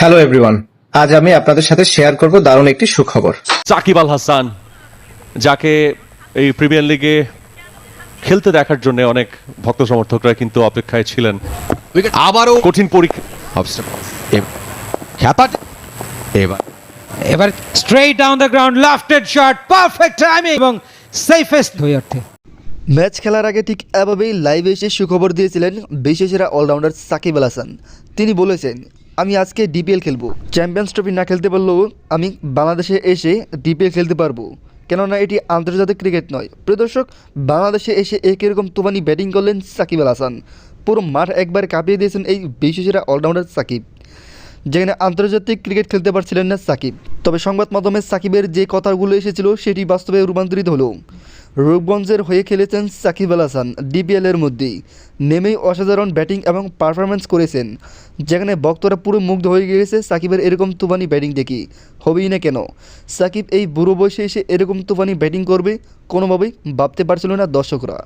Hello everyone আজ আমি আপনাদের সাথে শেয়ার করব দারুণ একটি সুখবর। সাকিব আল হাসান যাকে এই প্রিমিয়ার লিগে খেলতে দেখার জন্য অনেক ভক্ত সমর্থকরা কিন্তু অপেক্ষায় ছিলেন। আবারও কঠিন পরীক্ষা খ্যাপাট এবার এবার straight down the ground lofted shot perfect timing এবং সেফেস্ট হয়ে ওঠে। ম্যাচ খেলার আগে ঠিক এভাবেই লাইভে এসে সুখবর দিয়েছিলেন বিশেষেরা অলরাউন্ডার সাকিব আল হাসান। তিনি বলেছেন আমি আজকে ডিপিএল খেলব। চ্যাম্পিয়ন্স ট্রফি না খেলতে পারলেও আমি বাংলাদেশে এসে ডিপিএল খেলতে পারব। কেননা এটি আন্তর্জাতিক ক্রিকেট নয়। প্রিয় দর্শক, বাংলাদেশে এসে একই রকম তুফানি ব্যাটিং করলেন সাকিব আল হাসান। পুরো মাঠ একবার কাঁপিয়ে দিয়েছেন এই বিশেষেরা অলরাউন্ডার সাকিব। যেখানে আন্তর্জাতিক ক্রিকেট খেলতে পারছিলেন না সাকিব। তবে সংবাদ মাধ্যমে সাকিবের যে কথাগুলো এসেছিল, সেটি বাস্তবে রূপান্তরিত হলো। রূপগঞ্জের হয়ে খেলেছেন সাকিব আল হাসান ডিপিএল এর মধ্যেই। নেমেই অসাধারণ ব্যাটিং এবং পারফরমেন্স করেছেন। যেখানে ভক্তরা পুরো মুগ্ধ হয়ে গিয়েছে সাকিবের এরকম তুফানি ব্যাটিং দেখি। হবেই না কেন? সাকিব এই বুড়ো বয়সে এসে এরকম তুফানি ব্যাটিং করবে, কোনোভাবেই ভাবতে পারছিল না দর্শকরা।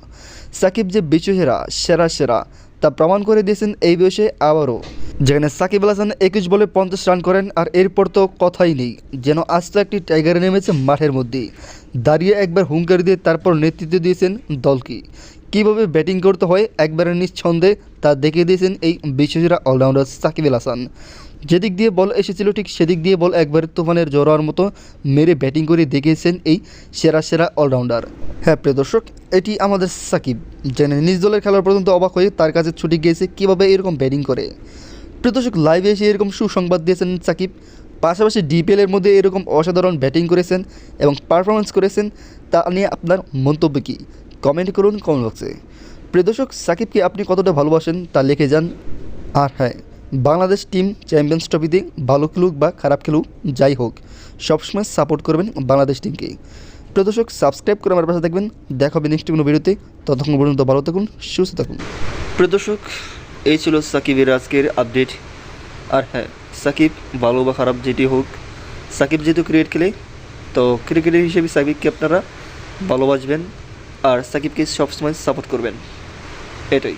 সাকিব যে বিশ্বসেরা, সেরা সেরা, তা প্রমাণ করে দিয়েছেন এই বয়সে আবারও। যেখানে সাকিব আল হাসান একুশ বলে পঞ্চাশ রান করেন আর এরপর তো কথাই নেই, যেন আজ তো একটি টাইগারে নেমেছে মাঠের মধ্যে। দাঁড়িয়ে একবার হুঙ্কার দিয়ে তারপর নেতৃত্ব দিয়েছেন দলকে। কীভাবে ব্যাটিং করতে হয় একবারে নিঃছন্দে তা দেখিয়ে দিয়েছেন এই বিশ্বসেরা অলরাউন্ডার সাকিব আল হাসান। যেদিক দিয়ে বল এসেছিল ঠিক সেদিক দিয়ে বল একবারে তুফানের জড়ার মতো মেরে ব্যাটিং করে দেখিয়েছেন এই সেরা সেরা অলরাউন্ডার। হ্যাঁ প্রিয় দর্শক, এটি আমাদের সাকিব, যেন নিজ দলের খেলার পর্যন্ত অবাক হয়ে তার কাছে ছুটি গিয়েছে কীভাবে এরকম ব্যাটিং করে। প্রিয় দর্শক লাইভে এসে এরকম সুসংবাদ দিয়েছেন সাকিব। পাশাপাশি ডিপিএলের মধ্যে এরকম অসাধারণ ব্যাটিং করেছেন এবং পারফরমেন্স করেছেন, তা নিয়ে আপনার মন্তব্য কী? কমেন্ট করুন কমেন্ট বক্সে প্রিয় দর্শক সাকিবকে আপনি কতটা ভালোবাসেন তা লিখে যান। আর হ্যাঁ বাংলাদেশ টিম চ্যাম্পিয়ন্স ট্রফিতে ভালো খেলুক বা খারাপ খেলুক, যাই হোক, সবসময় সাপোর্ট করবেন বাংলাদেশ টিমকে প্রিয় দর্শক সাবস্ক্রাইব করে আমার পাশে দেখবেন দেখা হবে নেক্সট কোনো ভিডিওতে ততক্ষণ পর্যন্ত ভালো থাকুন, সুস্থ থাকুন। প্রিয় দর্শক এই ছিল সাকিবের আজকের আপডেট আর হ্যাঁ সাকিব ভালো বা খারাপ যেটি হোক, সাকিব যেহেতু ক্রিকেট খেলে, তো ক্রিকেটের হিসেবে সাকিবকে আপনারা ভালোবাসবেন আর সাকিবকে সবসময় সাপোর্ট করবেন। এটাই।